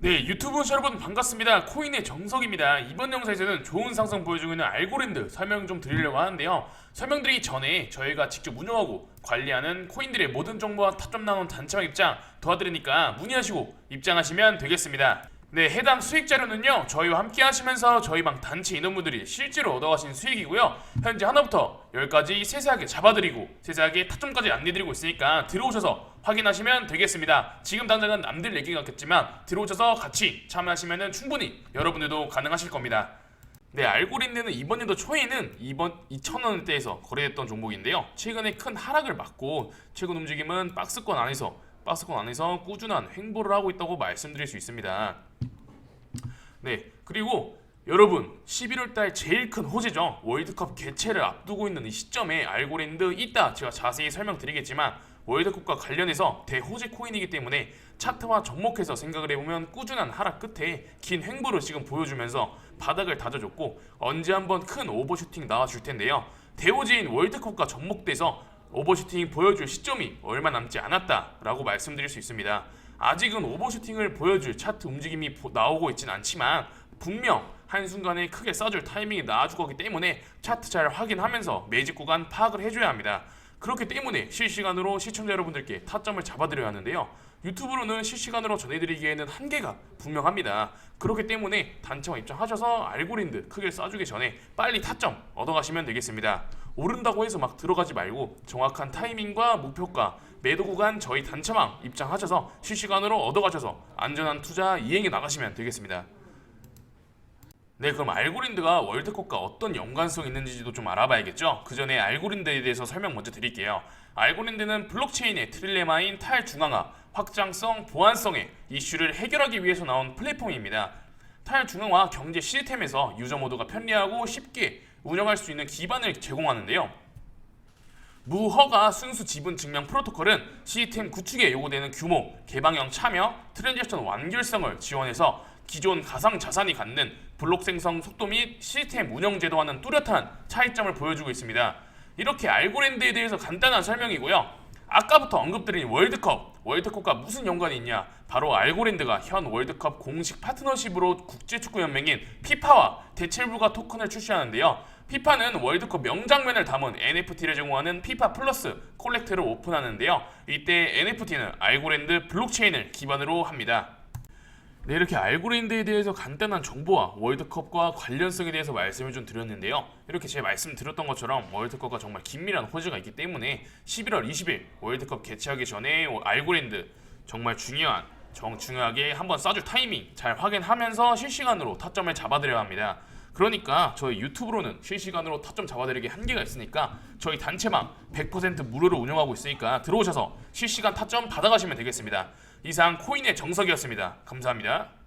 네, 유튜브 여러분 반갑습니다. 코인의 정석입니다. 이번 영상에서는 좋은 상승 보여주고 있는 알고랜드 설명 좀 드리려고 하는데요. 설명드리기 전에 저희가 직접 운영하고 관리하는 코인들의 모든 정보와 타점 나눈 단체방 입장 도와드리니까 문의하시고 입장하시면 되겠습니다. 네, 해당 수익 자료는요, 저희와 함께 하시면서 저희 방 단체 인원분들이 실제로 얻어가신 수익이고요. 현재 하나부터 열까지 세세하게 잡아드리고, 세세하게 타점까지 안내드리고 있으니까 들어오셔서 확인하시면 되겠습니다. 지금 당장은 남들 얘기 같겠지만, 들어오셔서 같이 참여하시면 충분히 여러분들도 가능하실 겁니다. 네, 알고리즘은 이번 연도 초에는 이번 2,000원대에서 거래됐던 종목인데요. 최근에 큰 하락을 맞고 최근 움직임은 박스권 안에서 박스권 안에서 꾸준한 횡보를 하고 있다고 말씀드릴 수 있습니다. 네, 그리고 여러분 11월 달 제일 큰 호재죠. 월드컵 개최를 앞두고 있는 이 시점에 알고랜드 이따 제가 자세히 설명드리겠지만 월드컵과 관련해서 대호재 코인이기 때문에 차트와 접목해서 생각을 해보면 꾸준한 하락 끝에 긴 횡보를 지금 보여주면서 바닥을 다져줬고 언제 한번 큰 오버슈팅 나와줄 텐데요. 대호재인 월드컵과 접목돼서 오버슈팅 보여줄 시점이 얼마 남지 않았다라고 말씀드릴 수 있습니다. 아직은 오버슈팅을 보여줄 차트 움직임이 보- 나오고 있진 않지만 분명 한순간에 크게 써줄 타이밍이 나와줄 거기 때문에 차트 잘 확인하면서 매직 구간 파악을 해줘야 합니다. 그렇기 때문에 실시간으로 시청자 여러분들께 타점을 잡아드려야 하는데요. 유튜브로는 실시간으로 전해드리기에는 한계가 분명합니다. 그렇기 때문에 단체와 입장하셔서 알고린드 크게 쏴주기 전에 빨리 타점 얻어가시면 되겠습니다. 오른다고 해서 막 들어가지 말고 정확한 타이밍과 목표가 매도 구간 저희 단체망 입장하셔서 실시간으로 얻어가셔서 안전한 투자 이행해 나가시면 되겠습니다. 네, 그럼 알고린드가 월드컵과 어떤 연관성이 있는지도 좀 알아봐야겠죠? 그 전에 알고린드에 대해서 설명 먼저 드릴게요. 알고린드는 블록체인의 트릴레마인 탈중앙화, 확장성, 보안성의 이슈를 해결하기 위해서 나온 플랫폼입니다. 탈중앙화 경제 시스템에서 유저 모두가 편리하고 쉽게 운영할 수 있는 기반을 제공하는데요. 무허가 순수 지분 증명 프로토콜은 시스템 구축에 요구되는 규모, 개방형 참여, 트랜잭션 완결성을 지원해서 기존 가상 자산이 갖는 블록 생성 속도 및 시스템 운영 제도와는 뚜렷한 차이점을 보여주고 있습니다. 이렇게 알고랜드에 대해서 간단한 설명이고요. 아까부터 언급드린 월드컵, 월드컵과 무슨 연관이 있냐? 바로 알고랜드가 현 월드컵 공식 파트너십으로 국제축구연맹인 피파와 대체불가 토큰을 출시하는데요. 피파는 월드컵 명장면을 담은 NFT를 제공하는 피파 플러스 콜렉트를 오픈하는데요. 이때 NFT는 알고랜드 블록체인을 기반으로 합니다. 네, 이렇게 알고랜드에 대해서 간단한 정보와 월드컵과 관련성에 대해서 말씀을 좀 드렸는데요. 이렇게 제가 말씀드렸던 것처럼 월드컵과 정말 긴밀한 호재가 있기 때문에 11월 20일 월드컵 개최하기 전에 알고랜드 정말 중요한 정 중요하게 한번 쏴줄 타이밍 잘 확인하면서 실시간으로 타점을 잡아드려야 합니다. 그러니까 저희 유튜브로는 실시간으로 타점 잡아드리기 한계가 있으니까 저희 단체망 100% 무료로 운영하고 있으니까 들어오셔서 실시간 타점 받아가시면 되겠습니다. 이상 코인의 정석이었습니다. 감사합니다.